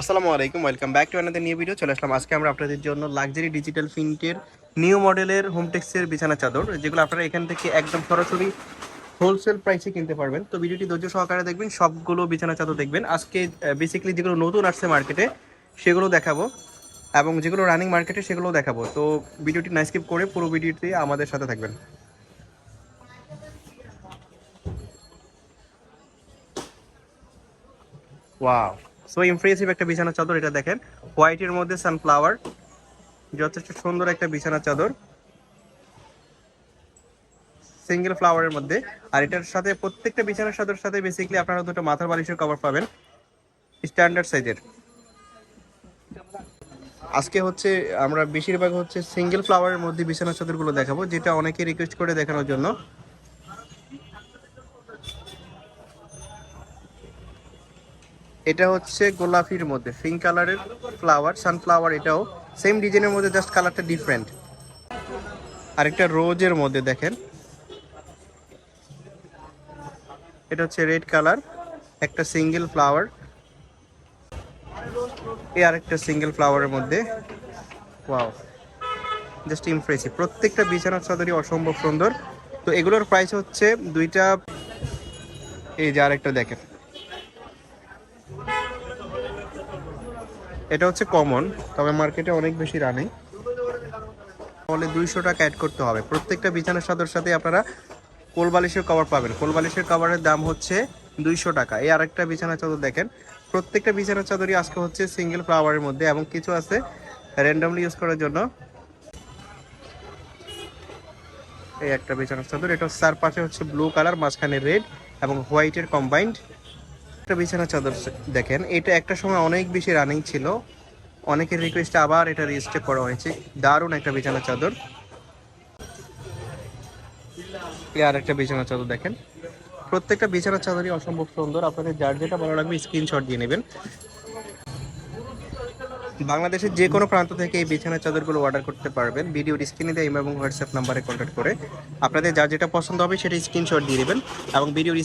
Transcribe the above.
আসসালামু আলাইকুম, welcome back to আনাদের নিউ ভিডিও চলে আসলাম। আজকে আমরা আপনাদের জন্য লাক্সারি ডিজিটাল প্রিন্টের নিউ মডেলের হোমটেক্সের বিছানা চাদর, যেগুলো আপনারা এখান থেকে একদম সরাসরি হোলসেল প্রাইসে কিনতে পারবেন। তো ভিডিওটি ধৈর্য সহকারে দেখবেন, সবগুলো বিছানা চাদর দেখবেন। আজকে বেসিক্যালি যেগুলো নতুন আসছে মার্কেটে সেগুলো দেখাবো এবং যেগুলো রানিং মার্কেটে সেগুলো দেখাবো। তো ভিডিওটি না স্কিপ করে পুরো ভিডিওটি আমাদের সাথে থাকবেন। ওয়াও সো একটা বিছানা চাদর এটা দেখেন। হোয়াইটের মধ্যে সানফ্লাওয়ার যথেষ্ট সুন্দর একটা বিছানা চাদর। সিঙ্গেল ফ্লাওয়ারের মধ্যে। আর এটার সাথে প্রত্যেকটা বিছানার চাদর সাথে বেসিক্যালি আপনারা দুটো মাথার বালিশের কভার পাবেন। স্ট্যান্ডার্ড সাইজের আজকে হচ্ছে আমরা বেশিরভাগ হচ্ছে সিঙ্গেল ফ্লাওয়ারের মধ্যে বিছানা চাদরগুলো দেখাবো, যেটা অনেকে রিকোয়েস্ট করে দেখানোর জন্য। এটা হচ্ছে গোলাপির মধ্যে পিঙ্ক কালারের ফ্লাওয়ার সানফ্লাওয়ার এটাও সেম ডিজাইনের মধ্যে জাস্ট কালারটা ডিফারেন্ট আরেকটা রোজের মধ্যে দেখেন। এটা হচ্ছে রেড কালার একটা সিঙ্গেল ফ্লাওয়ার এই আরেকটা সিঙ্গেল ফ্লাওয়ারের মধ্যে ওয়াও জাস্ট ইমপ্রেসিভ প্রত্যেকটা বিছানার চাদরই অসম্ভব সুন্দর। তো এগুলোর প্রাইস হচ্ছে দুইটা, এই যে আরেকটা দেখেন। এটা হচ্ছে কমন তবে মার্কেটে অনেক বেশি রানিং তাহলে দুইশো টাকা অ্যাড করতে হবে। প্রত্যেকটা বিছানার চাদর সাথে আপনারা কোল বালিশের কভার পাবেন। কোল বালিশের কভারের দাম হচ্ছে দুইশো টাকা। এই আরেকটা বিছানা চাদর দেখেন। প্রত্যেকটা বিছানার চাদরই আজকে হচ্ছে সিঙ্গেল ফ্লাওয়ারের মধ্যে এবং কিছু আছে র্যান্ডমলি ইউজ করার জন্য। এই একটা বিছানার চাদর, এটা চার পাশে হচ্ছে ব্লু কালার মাঝখানে রেড এবং হোয়াইটের কম্বাইন্ড একটা বিছানা চাদর দেখেন, এটা একটা সময় অনেক বেশি রানিং ছিল। অনেকের রিকোয়েস্টে আবার এটা রেজিস্টার করা হয়েছে। দারুণ একটা বিছানা চাদর। আর একটা বিছানা চাদর দেখেন। প্রত্যেকটা বিছানা চাদরই অসম্ভব সুন্দর। আপনাদের যার যেটা ভালো লাগবে স্ক্রিনশট দিয়ে নেবেন। বাংলাদেশের যে কোনো প্রান্ত থেকে এই বিছানা চাদরগুলো অর্ডার করতে পারবেন। ভিডিওর স্ক্রিনে দেয় এবং হোয়াটসঅ্যাপ নাম্বারে কন্ট্যাক্ট করে। আপনাদের যার যেটা পছন্দ হবে সেটা স্ক্রিনশট দিয়ে দেবেন এবং ভিডিওর